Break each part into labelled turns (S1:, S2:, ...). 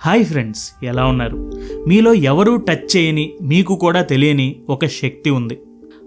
S1: Hi friends ఎలా ఉన్నారు? మీలో ఎవరూ టచ్ చేయని మీకు కూడా తెలియని ఒక శక్తి ఉంది.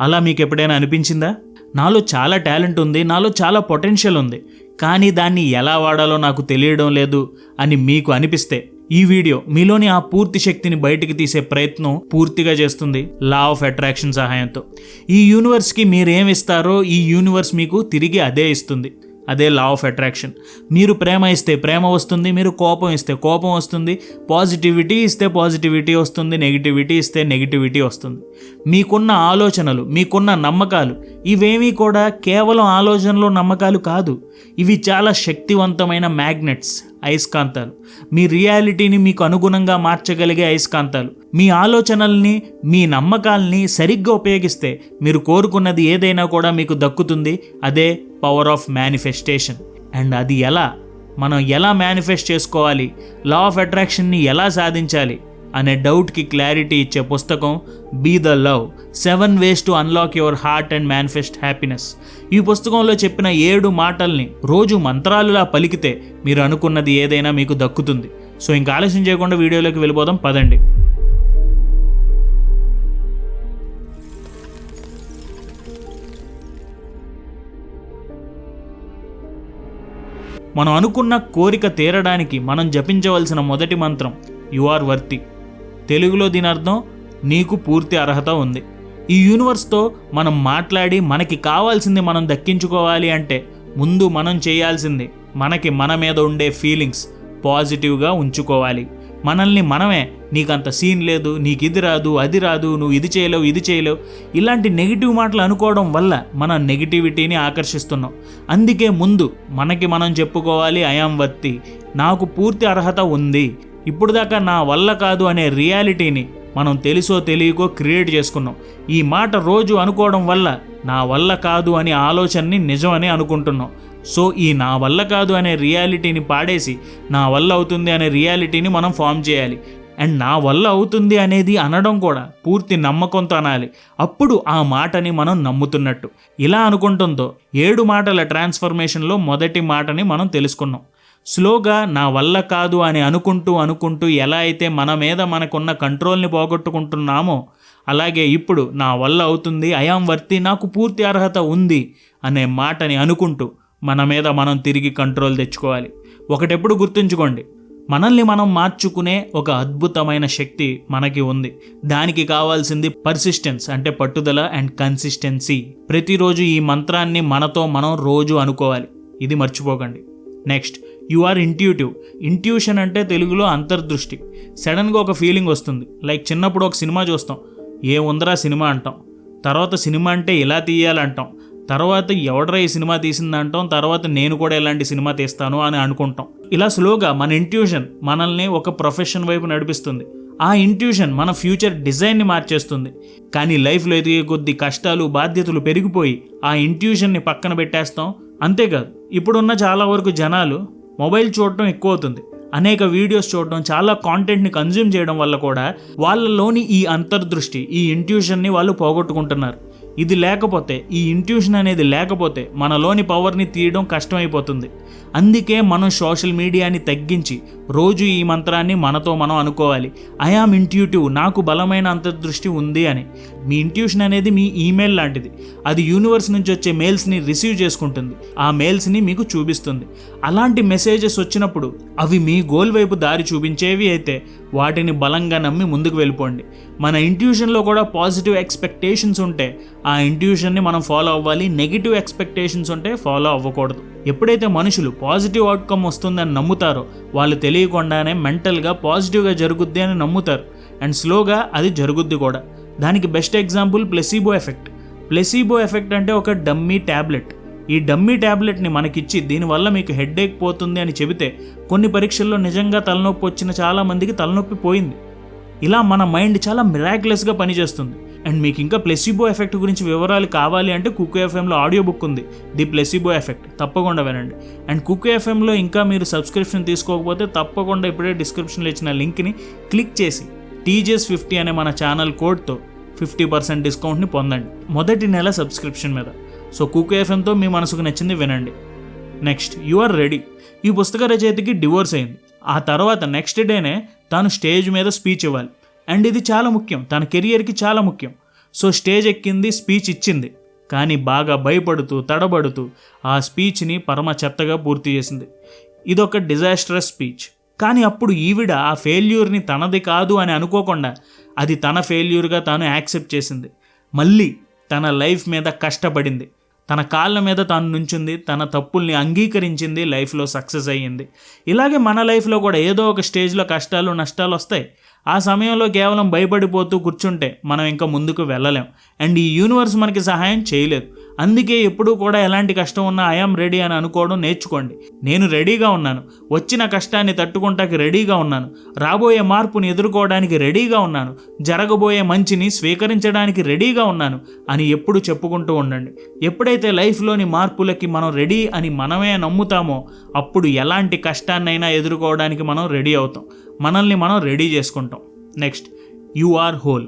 S1: అలా మీకు ఎప్పుడైనా అనిపించిందా? నాలో చాలా టాలెంట్ ఉంది నాలో చాలా పొటెన్షియల్ ఉంది. కానీ దాన్ని ఎలా వాడాలో నాకు తెలియడం లేదు అని మీకు అనిపిస్తే ఈ వీడియో మీలోని ఆ పూర్తి శక్తిని బయటికి తీసే ప్రయత్నం పూర్తిగా చేస్తుంది లా ఆఫ్ అట్రాక్షన్ సహాయంతో. ఈ యూనివర్స్కి మీరేమిస్తారో ఈ యూనివర్స్ మీకు తిరిగి అదే ఇస్తుంది. అదే లా ఆఫ్ అట్రాక్షన్ మీరు ప్రేమ ఇస్తే ప్రేమ వస్తుంది మీరు కోపం ఇస్తే కోపం వస్తుంది పాజిటివిటీ ఇస్తే పాజిటివిటీ వస్తుంది నెగిటివిటీ ఇస్తే నెగిటివిటీ వస్తుంది. మీకున్న ఆలోచనలు మీకున్న నమ్మకాలు ఇవేమీ కూడా కేవలం ఆలోచనలు నమ్మకాలు కాదు. ఇవి చాలా శక్తివంతమైన మ్యాగ్నెట్స్ అయస్కాంతాలు మీ రియాలిటీని మీకు అనుగుణంగా మార్చగలిగే అయస్కాంతాలు మీ ఆలోచనల్ని మీ నమ్మకాల్ని సరిగ్గా ఉపయోగిస్తే మీరు కోరుకున్నది ఏదైనా కూడా మీకు దక్కుతుంది. అదే పవర్ ఆఫ్ మేనిఫెస్టేషన్. అండ్ అది ఎలా? మనం ఎలా మేనిఫెస్ట్ చేసుకోవాలి? లా ఆఫ్ అట్రాక్షన్ని ఎలా సాధించాలి? అనే డౌట్కి క్లారిటీ ఇచ్చే పుస్తకం be the love seven ways to unlock your heart and manifest happiness ఈ పుస్తకంలో చెప్పిన ఏడు మాటల్ని రోజు మంత్రాలులా పలికితే మీరు అనుకున్నది ఏదైనా మీకు దక్కుతుంది. సో ఇంకా ఆలస్యం చేయకుండా వీడియోలోకి వెళ్ళిపోదాం పదండి. మనం అనుకున్న కోరిక తీరడానికి మనం జపించవలసిన మొదటి మంత్రం యు ఆర్ వర్తి తెలుగులో దీని అర్థం నీకు పూర్తి అర్హత ఉంది. ఈ యూనివర్స్తో మనం మాట్లాడి మనకి కావాల్సింది మనం దక్కించుకోవాలి అంటే ముందు మనం చేయాల్సింది మనకి మన మీద ఉండే ఫీలింగ్స్ పాజిటివ్గా ఉంచుకోవాలి. మనల్ని మనమే నీకంత సీన్ లేదు నీకు ఇది రాదు అది రాదు నువ్వు ఇది చేయలేవు ఇది చేయలేవు ఇలాంటి నెగిటివ్ మాటలు అనుకోవడం వల్ల మన నెగిటివిటీని ఆకర్షిస్తున్నాం. అందుకే ముందు మనకి మనం చెప్పుకోవాలి అయాం వత్తి నాకు పూర్తి అర్హత ఉంది ఇప్పుడు దాకా నా వల్ల కాదు అనే రియాలిటీని మనం తెలుసో తెలియకో క్రియేట్ చేసుకున్నాం. ఈ మాట రోజు అనుకోవడం వల్ల నా వల్ల కాదు అనే ఆలోచనని నిజమని అనుకుంటున్నాం. సో ఈ నా వల్ల కాదు అనే రియాలిటీని పాడేసి నా వల్ల అవుతుంది అనే రియాలిటీని మనం ఫామ్ చేయాలి. అండ్ నా వల్ల అవుతుంది అనేది అనడం కూడా పూర్తి నమ్మకంతో అనాలి. అప్పుడు ఆ మాటని మనం నమ్ముతున్నట్టు. ఇలా అనుకుంటుందో ఏడు మాటల ట్రాన్స్ఫర్మేషన్లో మొదటి మాటని మనం తెలుసుకున్నాం. స్లోగా నా వల్ల కాదు అని అనుకుంటూ అనుకుంటూ ఎలా అయితే మన మీద మనకున్న కంట్రోల్ని పోగొట్టుకుంటున్నామో అలాగే ఇప్పుడు నా వల్ల అవుతుంది అయాం వర్తి నాకు పూర్తి అర్హత ఉంది అనే మాటని అనుకుంటూ మన మీద మనం తిరిగి కంట్రోల్ తెచ్చుకోవాలి. ఒకటెప్పుడు గుర్తుంచుకోండి మనల్ని మనం మార్చుకునే ఒక అద్భుతమైన శక్తి మనకి ఉంది. దానికి కావాల్సింది పర్సిస్టెన్స్ అంటే పట్టుదల అండ్ కన్సిస్టెన్సీ ప్రతిరోజు ఈ మంత్రాన్ని మనతో మనం రోజు అనుకోవాలి. ఇది మర్చిపోకండి. Next you are intuitive. Intuition అంటే తెలుగులో అంతర్దృష్టి. సడన్గా ఒక ఫీలింగ్ వస్తుంది. లైక్ చిన్నప్పుడు ఒక సినిమా చూస్తాం. ఏముందరా సినిమా అంటాం. తర్వాత సినిమా అంటే ఇలా తీయాలంటాం. తర్వాత ఎవడరా ఈ సినిమా తీసిందంటాం. తర్వాత నేను కూడా ఎలాంటి సినిమా తీస్తాను అని అనుకుంటాం. ఇలా స్లోగా మన ఇంట్యూషన్ మనల్ని ఒక ప్రొఫెషన్ వైపు నడిపిస్తుంది. ఆ ఇంట్యూషన్ మన ఫ్యూచర్ డిజైన్ని మార్చేస్తుంది. కానీ లైఫ్లో ఎదిగే కొద్ది కష్టాలు బాధ్యతలు పెరిగిపోయి ఆ ఇంట్యూషన్ని పక్కన పెట్టేస్తాం. అంతేకాదు ఇప్పుడున్న చాలా వరకు జనాలు మొబైల్ చూడటం ఎక్కువ అవుతుంది అనేక వీడియోస్ చూడడం చాలా కాంటెంట్ని కన్జ్యూమ్ చేయడం వల్ల కూడా వాళ్ళలోని ఈ అంతర్దృష్టి ఈ ఇంట్యూషన్ని వాళ్ళు పోగొట్టుకుంటున్నారు. ఇది లేకపోతే ఈ ఇంట్యూషన్ అనేది లేకపోతే మనలోని పవర్ని తీయడం కష్టమైపోతుంది. అందుకే మనం సోషల్ మీడియాని తగ్గించి రోజు ఈ మంత్రాన్ని మనతో మనం అనుకోవాలి. ఐఆమ్ ఇంట్యూటివ్ నాకు బలమైన అంతర్దృష్టి ఉంది అని. మీ ఇంట్యూషన్ అనేది మీ ఈమెయిల్ లాంటిది. అది యూనివర్స్ నుంచి వచ్చే మెయిల్స్ని రిసీవ్ చేసుకుంటుంది. ఆ మెయిల్స్ని మీకు చూపిస్తుంది. అలాంటి మెసేజెస్ వచ్చినప్పుడు అవి మీ గోల్ వైపు దారి చూపించేవి అయితే వాటిని బలంగా నమ్మి ముందుకు వెళ్ళిపోండి. మన ఇంట్యూషన్లో కూడా పాజిటివ్ ఎక్స్పెక్టేషన్స్ ఉంటే ఆ ఇంట్యూషన్ని మనం ఫాలో అవ్వాలి. నెగిటివ్ ఎక్స్పెక్టేషన్స్ ఉంటే ఫాలో అవ్వకూడదు. ఎప్పుడైతే మనుషులు పాజిటివ్ అవుట్కమ్ వస్తుందని నమ్ముతారో వాళ్ళు తెలియకుండానే మెంటల్గా పాజిటివ్గా జరుగుద్ది అని నమ్ముతారు. అండ్ స్లోగా అది జరుగుద్ది కూడా. దానికి best example placebo effect placebo effect అంటే ఒక డమ్మీ ట్యాబ్లెట్ ఈ డమ్మీ ట్యాబ్లెట్ని మనకిచ్చి దీనివల్ల మీకు హెడ్ఏక్ పోతుంది అని చెబితే కొన్ని పరీక్షల్లో నిజంగా తలనొప్పి వచ్చిన చాలామందికి తలనొప్పి పోయింది. ఇలా మన మైండ్ చాలా మిరాక్యులస్గా పనిచేస్తుంది. అండ్ మీకు ఇంకా ప్లెసిబో ఎఫెక్ట్ గురించి వివరాలు కావాలి అంటే కుక్ ఎఫ్ఎంలో ఆడియో బుక్ ఉంది. The placebo effect. తప్పకుండా వినండి. అండ్ కుక్ ఎఫ్ఎంలో ఇంకా మీరు సబ్స్క్రిప్షన్ తీసుకోకపోతే తప్పకుండా ఇప్పుడే డిస్క్రిప్షన్లో ఇచ్చిన లింక్ని క్లిక్ చేసి టీజెస్ ఫిఫ్టీ అనే మన ఛానల్ కోడ్తో ఫిఫ్టీ పర్సెంట్ డిస్కౌంట్ని పొందండి. మొదటి నెల సబ్స్క్రిప్షన్ మీద. సో కుక్ ఎఫ్ఎంతో మీ మనసుకు నచ్చింది వినండి. Next you are ready. ఈ పుస్తక రచయితకి డివోర్స్ అయింది. ఆ తర్వాత నెక్స్ట్ డేనే తాను స్టేజ్ మీద స్పీచ్ ఇవ్వాలి. అండ్ ఇది చాలా ముఖ్యం. తన కెరియర్కి చాలా ముఖ్యం. సో స్టేజ్ ఎక్కింది స్పీచ్ ఇచ్చింది. కానీ బాగా భయపడుతూ తడబడుతూ ఆ స్పీచ్ని పరమ చెత్తగా పూర్తి చేసింది. ఇదొక డిజాస్ట్రస్ స్పీచ్. కానీ అప్పుడు ఈవిడ ఆ ఫెయిల్యూర్ని తనది కాదు అని అనుకోకుండా అది తన ఫెయిల్యూర్గా తాను యాక్సెప్ట్ చేసింది. మళ్ళీ తన లైఫ్ మీద కష్టపడింది. తన కాళ్ళ మీద తాను నుంచింది తన తప్పుల్ని అంగీకరించింది లైఫ్లో సక్సెస్ అయ్యింది. ఇలాగే మన లైఫ్లో కూడా ఏదో ఒక స్టేజ్లో కష్టాలు నష్టాలు వస్తాయి. ఆ సమయంలో కేవలం భయపడిపోతూ కూర్చుంటే మనం ఇంకా ముందుకు వెళ్ళలేం. అండ్ ఈ యూనివర్స్ మనకి సహాయం చేయలేదు. అందుకే ఎప్పుడూ కూడా ఎలాంటి కష్టం ఉన్నా ఐఎమ్ రెడీ అని అనుకోవడం నేర్చుకోండి. నేను రెడీగా ఉన్నాను. వచ్చిన కష్టాన్ని తట్టుకుంటాకి రెడీగా ఉన్నాను. రాబోయే మార్పుని ఎదుర్కోవడానికి రెడీగా ఉన్నాను. జరగబోయే మంచిని స్వీకరించడానికి రెడీగా ఉన్నాను అని ఎప్పుడు చెప్పుకుంటూ ఉండండి. ఎప్పుడైతే లైఫ్లోని మార్పులకి మనం రెడీ అని మనమే నమ్ముతామో అప్పుడు ఎలాంటి కష్టాన్నైనా ఎదుర్కోవడానికి మనం రెడీ అవుతాం. మనల్ని మనం రెడీ చేసుకుంటాం. Next you are whole.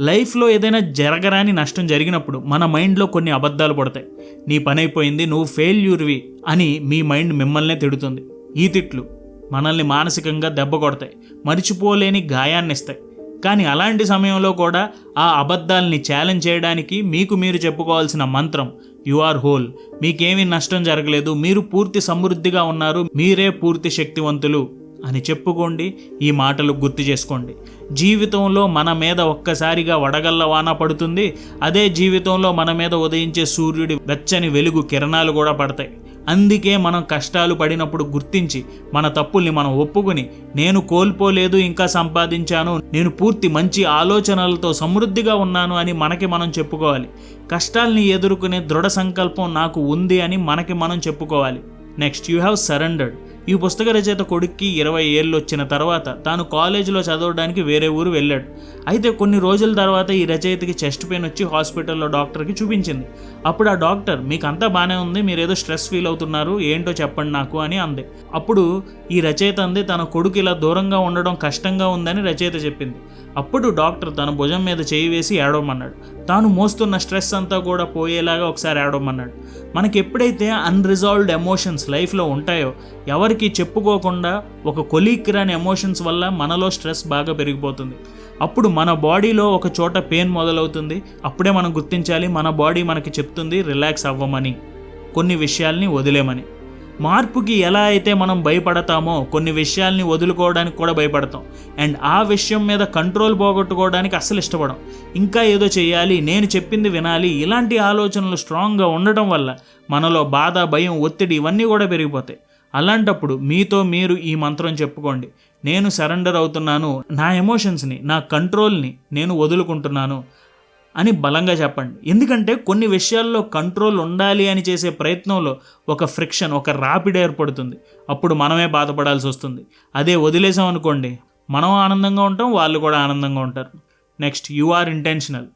S1: లైఫ్లో ఏదైనా జరగరాని నష్టం జరిగినప్పుడు మన మైండ్లో కొన్ని అబద్ధాలు పడతాయి. నీ పని అయిపోయింది నువ్వు ఫెయిల్యూర్వి అని మీ మైండ్ మిమ్మల్నే తిడుతుంది. ఈ తిట్లు మనల్ని మానసికంగా దెబ్బ కొడతాయి మరిచిపోలేని గాయాన్ని ఇస్తాయి కానీ అలాంటి సమయంలో కూడా ఆ అబద్ధాలని ఛాలెంజ్ చేయడానికి మీకు మీరు చెప్పుకోవాల్సిన మంత్రం యు ఆర్ హోల్ మీకేమీ నష్టం జరగలేదు. మీరు పూర్తి సమృద్ధిగా ఉన్నారు. మీరే పూర్తి శక్తివంతులు. అని చెప్పుకోండి ఈ మాటలు గుర్తు చేసుకోండి. జీవితంలో మన మీద ఒక్కసారిగా వడగల్ల వాన పడుతుంది. అదే జీవితంలో మన మీద ఉదయించే సూర్యుడి వెచ్చని వెలుగు కిరణాలు కూడా పడతాయి. అందుకే మనం కష్టాలు పడినప్పుడు గుర్తించి మన తప్పుల్ని మనం ఒప్పుకుని నేను కోల్పోలేదు ఇంకా సంపాదించాను నేను పూర్తి మంచి ఆలోచనలతో సమృద్ధిగా ఉన్నాను అని మనకి మనం చెప్పుకోవాలి. కష్టాల్ని ఎదుర్కొనే దృఢ సంకల్పం నాకు ఉంది అని మనకి మనం చెప్పుకోవాలి. నెక్స్ట్ యూ హ్యావ్ సరెండర్డ్ ఈ పుస్తక రచయిత కొడుక్కి ఇరవై ఏళ్ళు వచ్చిన తర్వాత తాను కాలేజీలో చదవడానికి వేరే ఊరు వెళ్ళాడు. అయితే కొన్ని రోజుల తర్వాత ఈ రచయితకి చెస్ట్ పెయిన్ వచ్చి హాస్పిటల్లో డాక్టర్కి చూపించింది. అప్పుడు ఆ డాక్టర్ మీకు అంతా బాగానే ఉంది మీరు ఏదో స్ట్రెస్ ఫీల్ అవుతున్నారు ఏంటో చెప్పండి నాకు అని అంది. అప్పుడు ఈ రచయిత అంది తన కొడుకు ఇలా దూరంగా ఉండడం కష్టంగా ఉందని రచయిత చెప్పింది. అప్పుడు డాక్టర్ తన భుజం మీద చేయి వేసి ఏడవమన్నాడు. తాను మోస్తున్న స్ట్రెస్ అంతా కూడా పోయేలాగా ఒకసారి ఏడవమన్నాడు. మనకి ఎప్పుడైతే అన్రిజాల్వ్డ్ ఎమోషన్స్ లైఫ్లో ఉంటాయో ఎవరికి చెప్పుకోకుండా ఒక కొలీక్ రాని ఎమోషన్స్ వల్ల మనలో స్ట్రెస్ బాగా పెరిగిపోతుంది. అప్పుడు మన బాడీలో ఒక చోట పెయిన్ మొదలవుతుంది. అప్పుడే మనం గుర్తించాలి మన బాడీ మనకి చెప్తుంది రిలాక్స్ అవ్వమని. కొన్ని విషయాల్ని వదిలేమని. మార్పుకి ఎలా అయితే మనం భయపడతామో కొన్ని విషయాల్ని వదులుకోవడానికి కూడా భయపడతాం. అండ్ ఆ విషయం మీద కంట్రోల్ పోగొట్టుకోవడానికి అస్సలు ఇష్టపడం. ఇంకా ఏదో చేయాలి నేను చెప్పింది వినాలి ఇలాంటి ఆలోచనలు స్ట్రాంగ్గా ఉండటం వల్ల మనలో బాధ భయం ఒత్తిడి ఇవన్నీ కూడా పెరిగిపోతాయి. అలాంటప్పుడు మీతో మీరు ఈ మంత్రం చెప్పుకోండి. నేను సరెండర్ అవుతున్నాను నా ఎమోషన్స్ని నా కంట్రోల్ని నేను వదులుకుంటున్నాను అని బలంగా చెప్పండి. ఎందుకంటే కొన్ని విషయాల్లో కంట్రోల్ ఉండాలి అని చేసే ప్రయత్నంలో ఒక ఫ్రిక్షన్ ఒక రాపిడ్ ఏర్పడుతుంది. అప్పుడు మనమే బాధపడాల్సి వస్తుంది. అదే వదిలేసాం అనుకోండి మనం ఆనందంగా ఉంటాం వాళ్ళు కూడా ఆనందంగా ఉంటారు. Next you are intentional.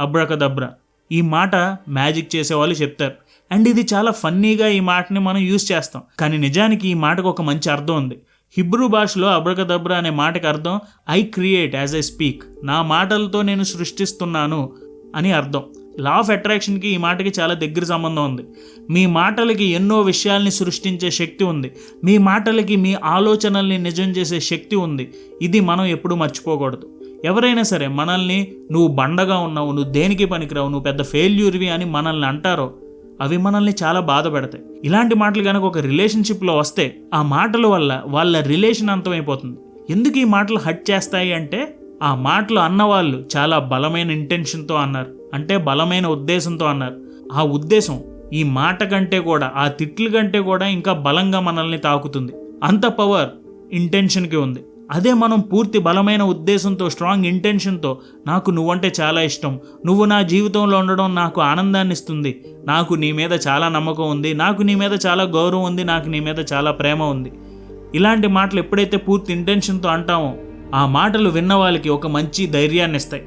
S1: Abracadabra. ఈ మాట మ్యాజిక్ చేసే వాళ్ళు చెప్తారు. అండ్ ఇది చాలా ఫన్నీగా ఈ మాటని మనం యూజ్ చేస్తాం. కానీ నిజానికి ఈ మాటకు ఒక మంచి అర్థం ఉంది. హిబ్రూ భాషలో అబ్రకదబ్రా అనే మాటకి అర్థం I create as I speak. నా మాటలతో నేను సృష్టిస్తున్నాను అని అర్థం. లా ఆఫ్ అట్రాక్షన్కి ఈ మాటకి చాలా దగ్గర సంబంధం ఉంది. మీ మాటలకి ఎన్నో విషయాల్ని సృష్టించే శక్తి ఉంది. మీ మాటలకి మీ ఆలోచనల్ని నిజం చేసే శక్తి ఉంది. ఇది మనం ఎప్పుడూ మర్చిపోకూడదు. ఎవరైనా సరే మనల్ని నువ్వు బండగా ఉన్నావు నువ్వు దేనికి పనికిరావు నువ్వు పెద్ద ఫెయిల్యూర్వి అని మనల్ని అంటారో అవి మనల్ని చాలా బాధ పెడతాయి. ఇలాంటి మాటలు కనుక ఒక రిలేషన్షిప్లో వస్తే ఆ మాటల వల్ల వాళ్ళ రిలేషన్ అంతమైపోతుంది. ఎందుకు ఈ మాటలు హట్ చేస్తాయి అంటే ఆ మాటలు అన్నవాళ్ళు చాలా బలమైన ఇంటెన్షన్తో అన్నారు. అంటే బలమైన ఉద్దేశంతో అన్నారు. ఆ ఉద్దేశం ఈ మాట కంటే కూడా ఆ తిట్ల కంటే కూడా ఇంకా బలంగా మనల్ని తాకుతుంది. అంత పవర్ ఇంటెన్షన్కి ఉంది. అదే మనం పూర్తి బలమైన ఉద్దేశంతో స్ట్రాంగ్ ఇంటెన్షన్తో నాకు నువ్వంటే చాలా ఇష్టం. నువ్వు నా జీవితంలో ఉండడం నాకు ఆనందాన్ని ఇస్తుంది. నాకు నీ మీద చాలా నమ్మకం ఉంది. నాకు నీ మీద చాలా గౌరవం ఉంది. నాకు నీ మీద చాలా ప్రేమ ఉంది. ఇలాంటి మాటలు ఎప్పుడైతే పూర్తి ఇంటెన్షన్తో అంటామో ఆ మాటలు విన్న వాళ్ళకి ఒక మంచి ధైర్యాన్ని ఇస్తాయి.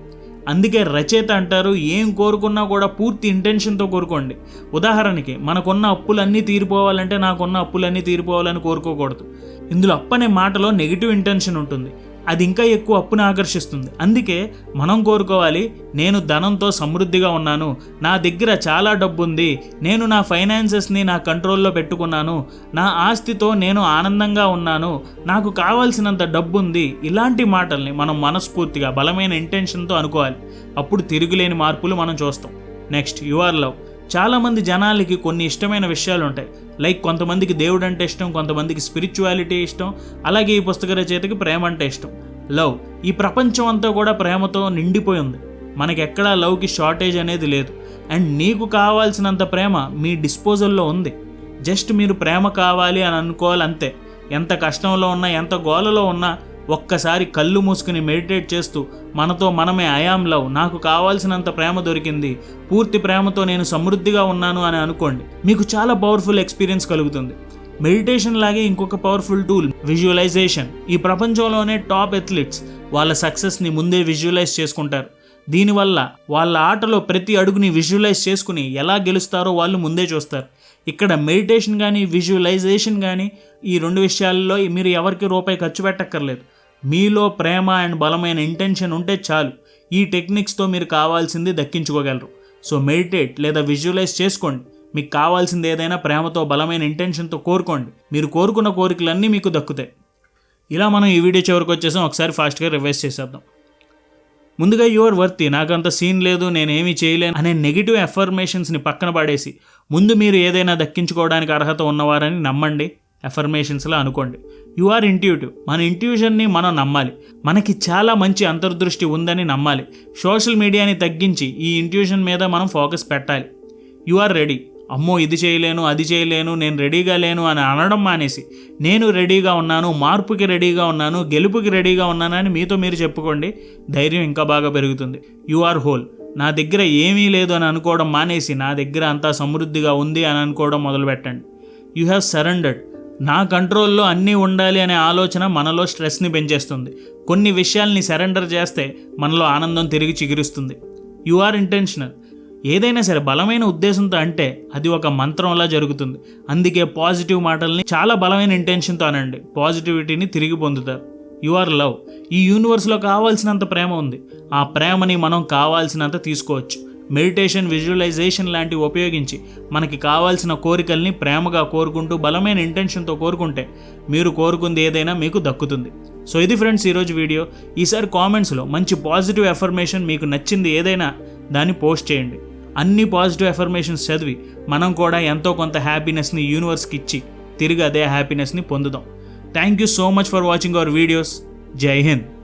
S1: అందుకే రచయిత అంటారు ఏం కోరుకున్నా కూడా పూర్తి ఇంటెన్షన్తో కోరుకోండి. ఉదాహరణకి మనకున్న అప్పులన్నీ తీరిపోవాలంటే నాకున్న అప్పులన్నీ తీరిపోవాలని కోరుకోకూడదు. ఇందులో అప్పనే మాటలో నెగిటివ్ ఇంటెన్షన్ ఉంటుంది. అది ఇంకా ఎక్కువ అప్పును ఆకర్షిస్తుంది. అందుకే మనం కోరుకోవాలి నేను ధనంతో సమృద్ధిగా ఉన్నాను నా దగ్గర చాలా డబ్బు ఉంది నేను నా ఫైనాన్సెస్ని నా కంట్రోల్లో పెట్టుకున్నాను నా ఆస్తితో నేను ఆనందంగా ఉన్నాను నాకు కావాల్సినంత డబ్బు ఉంది ఇలాంటి మాటల్ని మనం మనస్ఫూర్తిగా బలమైన ఇంటెన్షన్తో అనుకోవాలి. అప్పుడు తిరుగులేని మార్పులు మనం చూస్తాం. Next you are love. చాలామంది జనాలకి కొన్ని ఇష్టమైన విషయాలు ఉంటాయి లైక్ కొంతమందికి దేవుడు అంటే ఇష్టం కొంతమందికి స్పిరిచువాలిటీ ఇష్టం అలాగే ఈ పుస్తక రచయితకి ప్రేమ అంటే ఇష్టం. లవ్ ఈ ప్రపంచం అంతా కూడా ప్రేమతో నిండిపోయి ఉంది. మనకి ఎక్కడా లవ్కి షార్టేజ్ అనేది లేదు. అండ్ నీకు కావాల్సినంత ప్రేమ మీ డిస్పోజల్లో ఉంది. జస్ట్ మీరు ప్రేమ కావాలి అని అనుకోవాలి అంతే ఎంత కష్టంలో ఉన్నా ఎంత గోలలో ఉన్నా ఒక్కసారి కళ్ళు మూసుకుని మెడిటేట్ చేస్తూ మనతో మనమే అయాం లవ్ నాకు కావాల్సినంత ప్రేమ దొరికింది పూర్తి ప్రేమతో నేను సమృద్ధిగా ఉన్నాను అని అనుకోండి. మీకు చాలా పవర్ఫుల్ ఎక్స్పీరియన్స్ కలుగుతుంది. మెడిటేషన్ లాగే ఇంకొక పవర్ఫుల్ టూల్ విజువలైజేషన్. ఈ ప్రపంచంలోనే టాప్ అథ్లెట్స్ వాళ్ళ సక్సెస్ని ముందే విజువలైజ్ చేసుకుంటారు. దీనివల్ల వాళ్ళ ఆటలో ప్రతి అడుగుని విజువలైజ్ చేసుకుని ఎలా గెలుస్తారో వాళ్ళు ముందే చూస్తారు. ఇక్కడ మెడిటేషన్ కానీ విజువలైజేషన్ కానీ ఈ రెండు విషయాల్లో మీరు ఎవరికి రూపాయి ఖర్చు పెట్టక్కర్లేదు. మీలో ప్రేమ అండ్ బలమైన ఇంటెన్షన్ ఉంటే చాలు. ఈ టెక్నిక్స్తో మీరు కావాల్సింది దక్కించుకోగలరు. సో మెడిటేట్ లేదా విజువలైజ్ చేసుకోండి. మీకు కావాల్సింది ఏదైనా ప్రేమతో బలమైన ఇంటెన్షన్తో కోరుకోండి. మీరు కోరుకున్న కోరికలన్నీ మీకు దక్కుతాయి. ఇలా మనం ఈ వీడియో చివరికి వచ్చేసాం. ఒకసారి ఫాస్ట్గా రివైజ్ చేసేద్దాం. ముందుగా యువర్ వర్తి నాకంత సీన్ లేదు. నేనేమీ చేయలేను అనే నెగిటివ్ ఎఫర్మేషన్స్ని పక్కన పడేసి ముందు మీరు ఏదైనా దక్కించుకోవడానికి అర్హత ఉన్నవారని నమ్మండి. ఎఫర్మేషన్స్లో అనుకోండి. You are intuitive. మన ఇంట్యూషన్ని మనం నమ్మాలి. మనకి చాలా మంచి అంతర్దృష్టి ఉందని నమ్మాలి. సోషల్ మీడియాని తగ్గించి ఈ ఇంట్యూషన్ మీద మనం ఫోకస్ పెట్టాలి. You are ready. అమ్మో ఇది చేయలేను అది చేయలేను నేను రెడీగా లేను అని అనడం మానేసి నేను రెడీగా ఉన్నాను మార్పుకి రెడీగా ఉన్నాను గెలుపుకి రెడీగా ఉన్నానని మీతో మీరు చెప్పుకోండి ధైర్యం ఇంకా బాగా పెరుగుతుంది. You are whole. నా దగ్గర ఏమీ లేదు అని అనుకోవడం మానేసి నా దగ్గర అంతా సమృద్ధిగా ఉంది అని అనుకోవడం మొదలుపెట్టండి. You have surrendered. నా కంట్రోల్లో అన్నీ ఉండాలి అనే ఆలోచన మనలో స్ట్రెస్ని పెంచేస్తుంది. కొన్ని విషయాల్ని సరెండర్ చేస్తే మనలో ఆనందం తిరిగి చిగురిస్తుంది. You are intentional. ఏదైనా సరే బలమైన ఉద్దేశంతో అంటే అది ఒక మంత్రంలా జరుగుతుంది. అందుకే పాజిటివ్ మాటల్ని చాలా బలమైన ఇంటెన్షన్తో అనండి. పాజిటివిటీని తిరిగి పొందుతారు. You are love. ఈ యూనివర్స్లో కావాల్సినంత ప్రేమ ఉంది. ఆ ప్రేమని మనం కావాల్సినంత తీసుకోవచ్చు. మెడిటేషన్ విజువలైజేషన్ లాంటివి ఉపయోగించి మనకి కావాల్సిన కోరికల్ని ప్రేమగా కోరుకుంటూ బలమైన ఇంటెన్షన్తో కోరుకుంటే మీరు కోరుకుంది ఏదైనా మీకు దక్కుతుంది. సో ఇది ఫ్రెండ్స్ ఈరోజు వీడియో. ఈసారి కామెంట్స్లో మంచి పాజిటివ్ ఎఫర్మేషన్ మీకు నచ్చింది ఏదైనా దాన్ని పోస్ట్ చేయండి. అన్ని పాజిటివ్ ఎఫర్మేషన్స్ చదివి మనం కూడా ఎంతో కొంత హ్యాపీనెస్ని యూనివర్స్కి ఇచ్చి తిరిగి అదే హ్యాపీనెస్ని పొందుదాం. Thank you so much for watching our videos. Jai Hind.